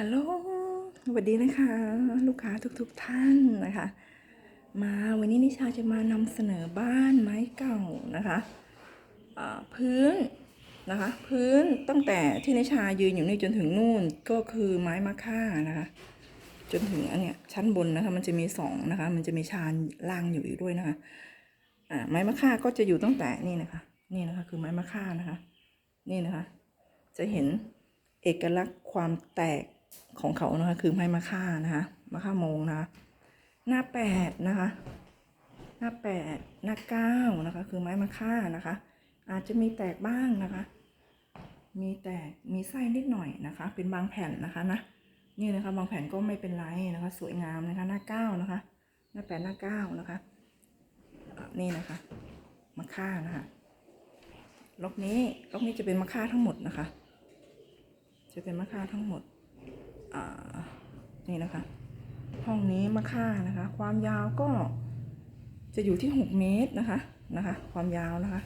ฮัลโหลสวัสดีนะคะ ลูกค้าทุกๆทท่านนะคะ มาวันนี้นิชาจะมานำเสนอบ้านไม้เก่านะคะพื้นนะคะ พื้นตั้งแต่ที่นิชายืนอยู่นี่จนถึงนู่นก็คือไม้มะค่านะคะ จนถึงอันเนี้ยชั้นบนนะคะมันจะมีสองนะคะ มันจะมีชานล่างอยู่อีกด้วยนะคะอ่าไม้มะค่าก็จะอยู่ตั้งแต่นี่นะคะ นี่นะคะ คือไม้มะค่านะคะ นี่นะคะ จะเห็นเอกลักษณ์ความแตก ของเขานะคะ คือไม้มะค่านะคะมะค่าโมงนะคะ หน้าแปดนะคะ หน้าแปดหน้าเก้านะคะ คือไม้มะค่านะคะ อาจจะมีแตกบ้างนะคะ มีแตกมีไส้นิดหน่อยนะคะ เป็นบางแผ่นนะคะนะนี่นะคะ บางแผ่นก็ไม่เป็นไรนะคะ สวยงามนะคะ หน้าเก้านะคะ หน้าแปดหน้าเก้านะคะ นี่นะคะมะค่านะคะล็อกนี้ล็อกนี้จะเป็นมะค่าทั้งหมดนะคะ จะเป็นมะค่าทั้งหมด นี่นะคะ ห้องนี้มะค่านะคะ ความยาวก็จะอยู่ที่หกเมตรนะคะนะคะ ความยาวนะคะ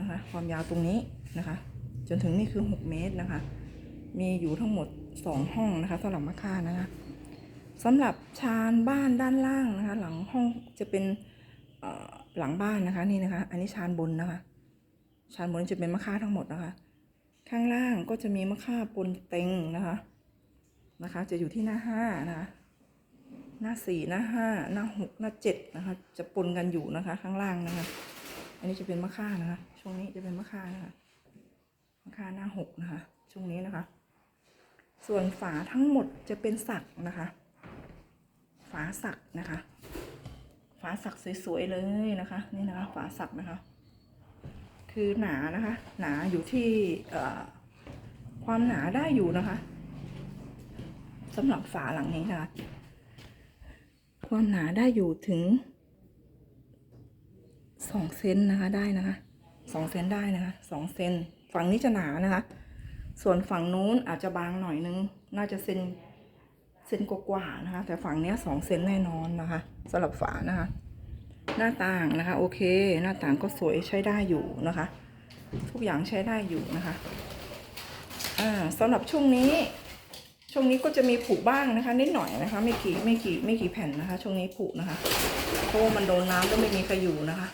นะคะ ความยาวตรงนี้นะคะ จนถึงนี่คือหกเมตรนะคะ มีอยู่ทั้งหมดสองห้องนะคะสำหรับมะค่านะคะสำหรับชานบ้านด้านล่างนะคะ หลังห้องจะเป็นหลังบ้านนะคะนี่นะคะ อันนี้ชานบนนะคะ ชานบนจะเป็นมะค่าทั้งหมดนะคะ ข้างล่างก็จะมีมะค่าปนเต็งนะคะ นะคะ จะอยู่ที่หน้าห้านะคะหน้าสี่หน้าห้าหน้าหกหน้าเจ็ดนะคะ จะปนกันอยู่นะคะ ข้างล่างนะคะ อันนี้จะเป็นมะค่านะคะ ช่วงนี้จะเป็นมะค่านะคะมะค่าหน้าหกนะคะ ช่วงนี้นะคะ ส่วนฝาทั้งหมดจะเป็นสักนะคะ ฝาสักนะคะ ฝาสักสวยๆเลยนะคะ นี่นะคะ ฝาสักนะคะ คือหนานะคะ หนาอยู่ที่ความหนาได้อยู่นะคะ สำหรับฝาหลังนี้นะคะความหนาได้อยู่ถึงสองเซนนะคะได้นะคะสองเซนได้นะคะสองเซนฝั่งนี้จะหนานะคะ ส่วนฝั่งนู้นอาจจะบางหน่อยนึง น่าจะเซนเซนกว่าๆนะคะ แต่ฝั่งเนี้ยสองเซนแน่นอนนะคะสำหรับฝานะคะ หน้าต่างนะคะ โอเค หน้าต่างก็สวยใช้ได้อยู่นะคะ ทุกอย่างใช้ได้อยู่นะคะอ่าสำหรับช่วงนี้ ช่วงนี้ก็จะมีผุบ้างนะคะ นิดหน่อยนะคะ ไม่กี่ไม่กี่ไม่กี่แผ่นนะคะ ช่วงนี้ผุนะคะเพราะว่ามันโดนน้ำแล้วไม่มีใครอยู่นะคะ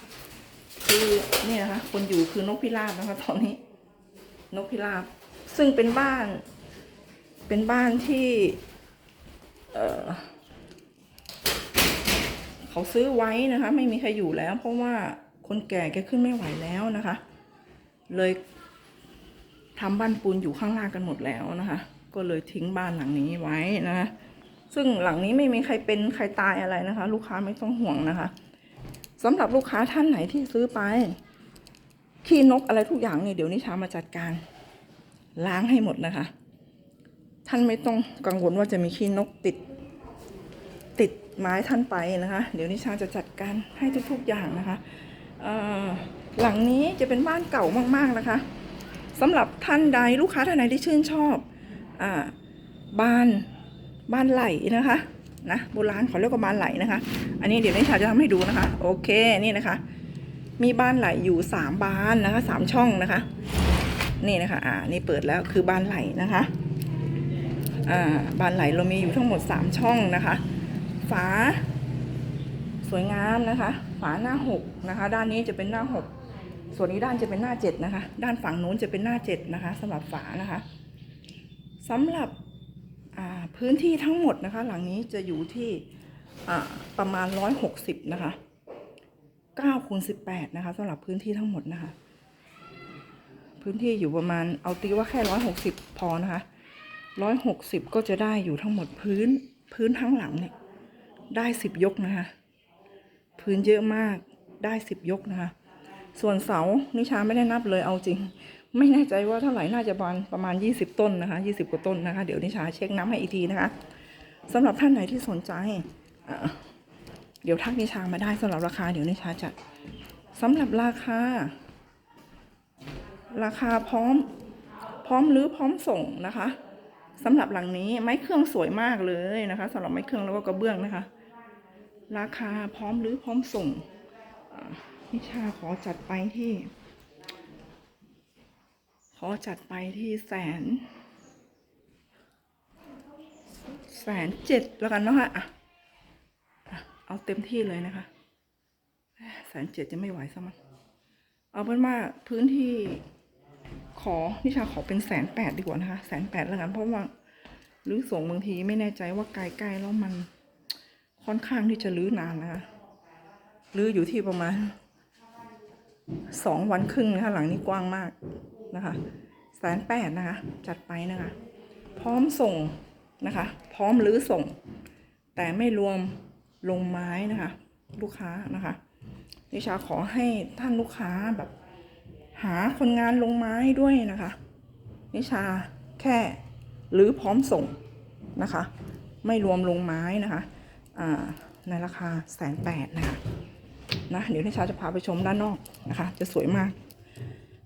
คือเนี่ยนะคะ คนอยู่คือนกพิราบนะคะ ตอนนี้ นกพิราบ ซึ่งเป็นบ้าน เป็นบ้านที่ เออเขาซื้อไว้นะคะ ไม่มีใครอยู่แล้ว เพราะว่าคนแก่แกขึ้นไม่ไหวแล้วนะคะ เลยทำบ้านปูนอยู่ข้างล่างกันหมดแล้วนะคะ ก็เลยทิ้งบ้านหลังนี้ไว้นะซึ่งหลังนี้ไม่มีใครเป็นใครตายอะไรนะคะ ลูกค้าไม่ต้องห่วงนะคะสำหรับลูกค้าท่านไหนที่ซื้อไปขี้นกอะไรทุกอย่างเนี่ยเดี๋ยวนิชามาจัดการ ล้างให้หมดนะคะ ท่านไม่ต้องกังวลว่าจะมีขี้นกติด ติดไม้ท่านไปนะคะ เดี๋ยวนิชาจะจัดการให้ทุกๆอย่างนะคะหลังนี้จะเป็นบ้านเก่ามากๆนะคะสำหรับท่านใดลูกค้าท่านใดที่ชื่นชอบ บ้านบ้านไหลนะคะนะโบราณเขาเรียกว่าบ้านไหลนะคะ อันนี้เดี๋ยวนิชาจะทำให้ดูนะคะ โอเคนี่นะคะ มีบ้านไหลอยู่สามบานนะคะสามช่องนะคะ นี่นะคะอ่านี่เปิดแล้วคือบ้านไหลนะคะอ่าบานไหลเรามีอยู่ทั้งหมด3ช่องนะคะ ฝา สวยงามนะคะ ฝาหน้า6นะคะ ด้านนี้จะเป็นหน้า6ส่วนนี้ด้านจะเป็นหน้า7นะคะ ด้านฝั่งนู้นจะเป็นหน้า7นะคะสำหรับฝานะคะ สำหรับพื้นที่ทั้งหมดนะคะ หลังนี้จะอยู่ที่ประมาณ 160 นะคะ9คูณ18 นะคะสำหรับพื้นที่ทั้งหมดนะคะ พื้นที่อยู่ประมาณเอาตีว่าแค่ 160 พอนะคะร้อยหกสิบก็จะได้อยู่ทั้งหมดพื้นพื้นทั้งหลังเนี่ย ได้สิบยกนะคะ พื้นเยอะมากได้สิบยกนะคะ ส่วนเสานิชาไม่ได้นับเลยเอาจริง ไม่แน่ใจว่าเท่าไหร่น่าจะประมาณประมาณยี่สิบต้นนะคะยี่สิบกว่าต้นนะคะ เดี๋ยวนิชาเช็คน้ำให้อีกทีนะคะสำหรับท่านไหนที่สนใจ เดี๋ยวทักนิชามาได้สำหรับราคาเดี๋ยวนิชาจะสำหรับราคา ราคาพร้อมพร้อมหรือพร้อมส่งนะคะสำหรับหลังนี้ไม้เครื่องสวยมากเลยนะคะสำหรับไม้เครื่องแล้วก็กระเบื้องนะคะ ราคาพร้อมหรือพร้อมส่งนิชาขอจัดไปที่ ขอจัดไปที่แสน แสนเจ็ดแล้วกันเนาะฮะอะอะเอาเต็มที่เลยนะคะแสนเจ็ดจะไม่ไหวซะมั้งเอาเป็นว่าพื้นที่ขอนิชาขอเป็นแสนแปดดีกว่านะคะแสนแปดแล้วกันเพราะว่ารื้อส่งบางทีไม่แน่ใจว่าไกลๆแล้วมันค่อนข้างที่จะรื้อนานนะคะรื้ออยู่ที่ประมาณสองวันครึ่งนะคะหลังนี้กว้างมาก นะคะแสนแปดนะคะ จัดไปนะคะ พร้อมส่งนะคะ พร้อมรื้อส่ง แต่ไม่รวมลงไม้นะคะ ลูกค้านะคะนิชาขอให้ท่านลูกค้าแบบ หาคนงานลงไม้ด้วยนะคะนิชาแค่หรือพร้อมส่งนะคะ ไม่รวมลงไม้นะคะในราคาแสนแปดนะคะนะเดี๋ยวนิชาจะพาไปชมด้านนอกนะคะ จะสวยมาก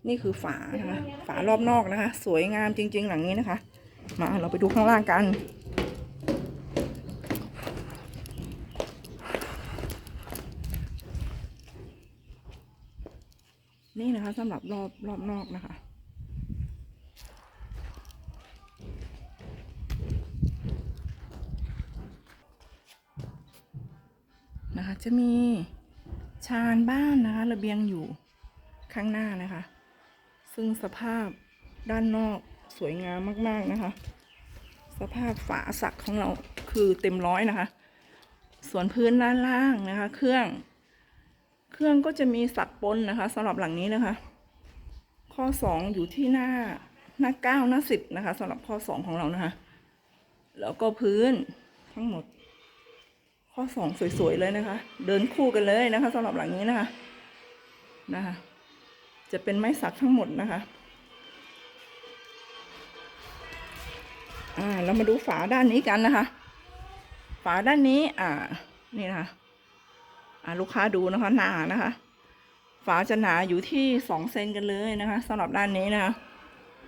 นี่คือฝานะคะฝารอบนอกนะคะ สวยงามจริง ๆ หลังนี้นะคะ มาเราไปดูข้างล่างกัน นี่นะคะสำหรับรอบรอบนอกนะคะ นะคะจะมีชานบ้านนะคะระเบียงอยู่ข้างหน้านะคะ ซึ่งสภาพด้านนอกสวยงามมาก ๆ นะคะ สภาพฝาสักของเราคือเต็มร้อยนะคะ ส่วนพื้นด้านล่างนะคะ เครื่อง เครื่องก็จะมีสักปนนะคะสำหรับหลังนี้นะคะ ข้อสองอยู่ที่หน้าหน้าเก้าหน้าสิบนะคะสำหรับข้อสองของเรานะคะ แล้วก็พื้นทั้งหมด ข้อสองสวย ๆ เลยนะคะ เดินคู่กันเลยนะคะสำหรับหลังนี้นะคะนะคะ จะเป็นไม้สักทั้งหมดนะคะ อ่า เรามาดูฝาด้านนี้กันนะคะ ฝาด้านนี้ อ่า นี่นะคะ อ่า ลูกค้าดูนะคะ หนานะคะ ฝาจะหนาอยู่ที่สองเซนกันเลยนะคะสำหรับด้านนี้นะคะ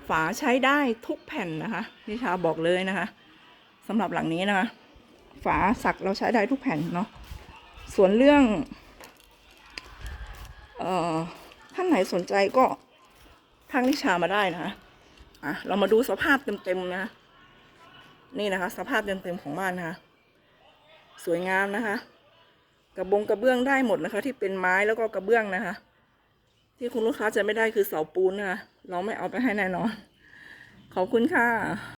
ฝาใช้ได้ทุกแผ่นนะคะนิชาบอกเลยนะคะสำหรับหลังนี้นะคะ ฝาสักเราใช้ได้ทุกแผ่นเนาะ ส่วนเรื่อง เอ่อ ท่านไหนสนใจก็ทักนิชามาได้นะคะอะเรามาดูสภาพเต็มๆนะคะนี่นะคะ สภาพเต็มๆของบ้านนะคะ สวยงามนะคะ กระบงกระเบื้องได้หมดนะคะ ที่เป็นไม้แล้วก็กระเบื้องนะคะ ที่คุณลูกค้าจะไม่ได้คือเสาปูนนะคะ เราไม่เอาไปให้แน่นอน ขอบคุณค่ะ